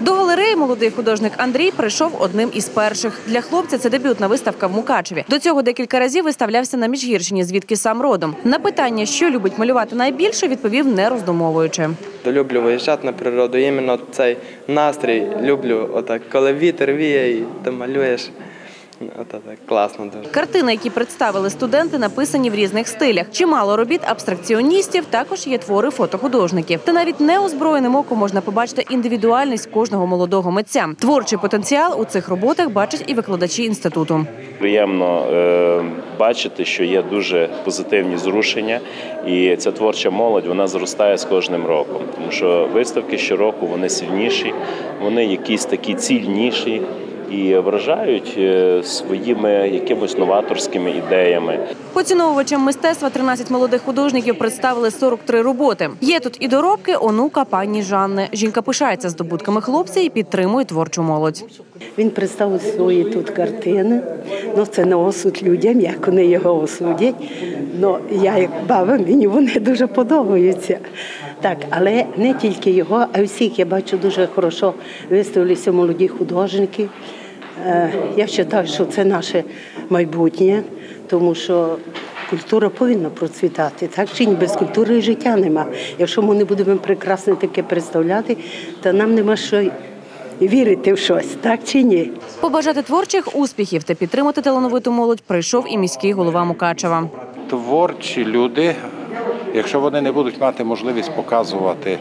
До галереї молодий художник Андрій прийшов одним із перших. Для хлопця це дебютна виставка в Мукачеві. До цього декілька разів виставлявся на Міжгірщині, звідки сам родом. На питання, що любить малювати найбільше, відповів не роздумовуючи. Люблю виїжджати на природу. Іменно цей настрій люблю. Отак, коли вітер віє і ти малюєш. Так класно дуже. Картини, які представили студенти, написані в різних стилях. Чимало робіт абстракціоністів, також є твори фотохудожників. Та навіть неозброєним оком можна побачити індивідуальність кожного молодого митця. Творчий потенціал у цих роботах бачать і викладачі інституту. Приємно е, бачити, що є дуже позитивні зрушення, і ця творча молодь вона зростає з кожним роком. Тому що виставки щороку вони сильніші, вони якісь такі цільніші і вражають е, своїми якимось новаторськими ідеями. Поціновувачам мистецтва 13 молодих художників представили 43 роботи. Є тут і доробки онука пані Жанни. Жінка пишається здобутками хлопця і підтримує творчу молодь. Він представив свої тут картини. Ну, це не осуд людям, як вони його осудять. Ну, я як баба, мені вони дуже подобаються. Так, але не тільки його, а всіх я бачу дуже хорошо виставилися молоді художники. Е, Я вважаю, що це наше майбутнє, тому що культура повинна процвітати. Так чи ні без культури і життя нема. Якщо ми не будемо прекрасне таке представляти, то нам нема що вірити в щось, так чи ні? Побажати творчих успіхів та підтримати талановиту молодь прийшов і міський голова Мукачева. творчі люди, якщо вони не будуть мати можливість показувати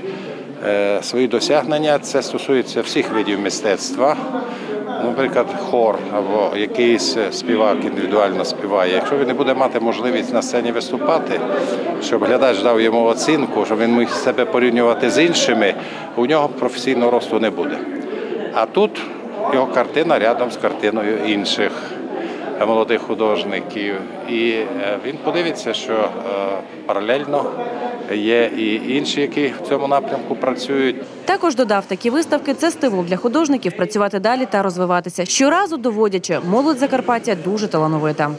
е, свої досягнення, це стосується всіх видів мистецтва. Наприклад, хор або якийсь співак індивідуально співає. Якщо він не буде мати можливість на сцені виступати, щоб глядач дав йому оцінку, щоб він міг себе порівнювати з іншими, у нього професійного росту не буде. А тут його картина рядом з картиною інших молодих художників. І е, він подивиться, що е, паралельно є і інші, які в цьому напрямку працюють. Також додав, такі виставки це стимул для художників працювати далі та розвиватися. Щоразу доводячи, молодь Закарпаття дуже талановита.